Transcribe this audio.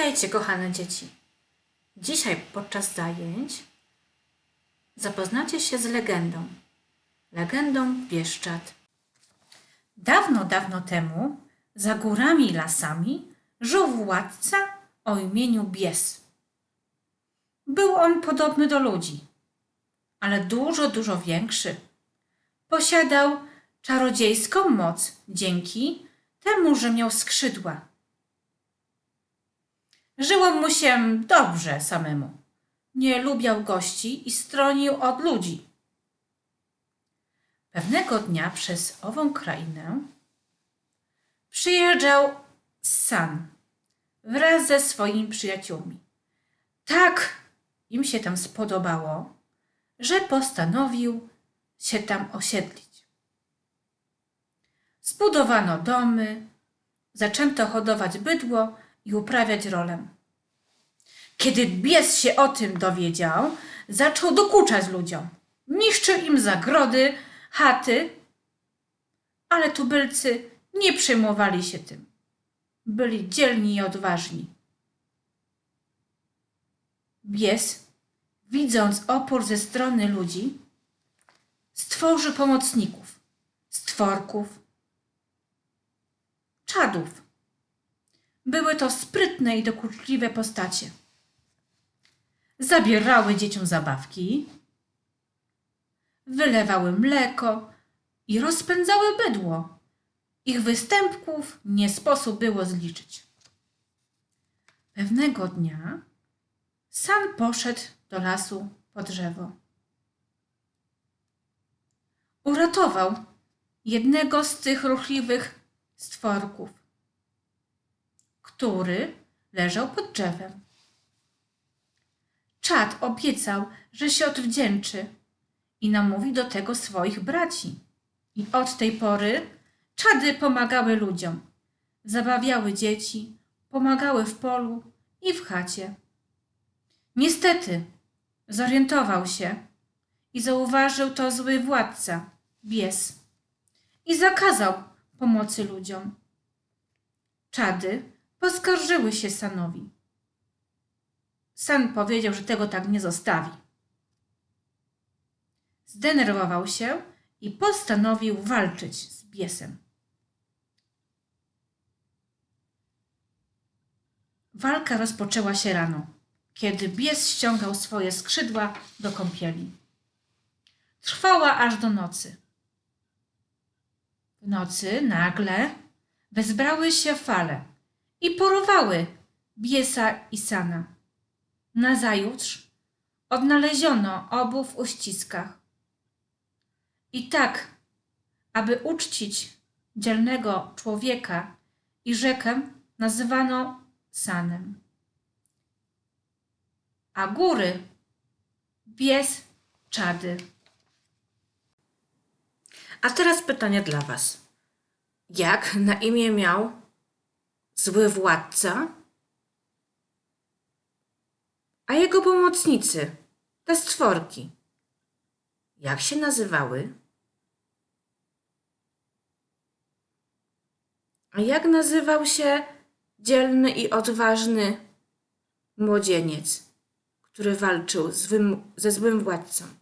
Witajcie, kochane dzieci. Dzisiaj podczas zajęć zapoznacie się z legendą. Legendą Bieszczad. Dawno, dawno temu, za górami i lasami, żył władca o imieniu Bies. Był on podobny do ludzi, ale dużo, dużo większy. Posiadał czarodziejską moc dzięki temu, że miał skrzydła. Żyło mu się dobrze samemu. Nie lubiał gości i stronił od ludzi. Pewnego dnia przez ową krainę przyjeżdżał San wraz ze swoimi przyjaciółmi. Tak im się tam spodobało, że postanowił się tam osiedlić. Zbudowano domy, zaczęto hodować bydło i uprawiać rolę. Kiedy bies się o tym dowiedział, zaczął dokuczać ludziom. Niszczył im zagrody, chaty, ale tubylcy nie przejmowali się tym. Byli dzielni i odważni. Bies, widząc opór ze strony ludzi, stworzył pomocników, stworków, czadów. Były to sprytne i dokuczliwe postacie. Zabierały dzieciom zabawki, wylewały mleko i rozpędzały bydło. Ich występków nie sposób było zliczyć. Pewnego dnia San poszedł do lasu po drzewo. Uratował jednego z tych ruchliwych stworków który leżał pod drzewem. Czad obiecał, że się odwdzięczy i namówi do tego swoich braci. I od tej pory czady pomagały ludziom, zabawiały dzieci, pomagały w polu i w chacie. Niestety zorientował się i zauważył to zły władca, bies, i zakazał pomocy ludziom. Czady poskarżyły się Sanowi. San powiedział, że tego tak nie zostawi. Zdenerwował się i postanowił walczyć z biesem. Walka rozpoczęła się rano, kiedy bies ściągał swoje skrzydła do kąpieli. Trwała aż do nocy. W nocy nagle wezbrały się fale i porwały Biesa i Sana. Nazajutrz odnaleziono obu w uściskach. I tak, aby uczcić dzielnego człowieka i rzekę nazywano Sanem. A góry Bies Czady. A teraz pytanie dla Was. Jak na imię miał zły władca, a jego pomocnicy, te stworki, jak się nazywały? A jak nazywał się dzielny i odważny młodzieniec, który walczył z ze złym władcą?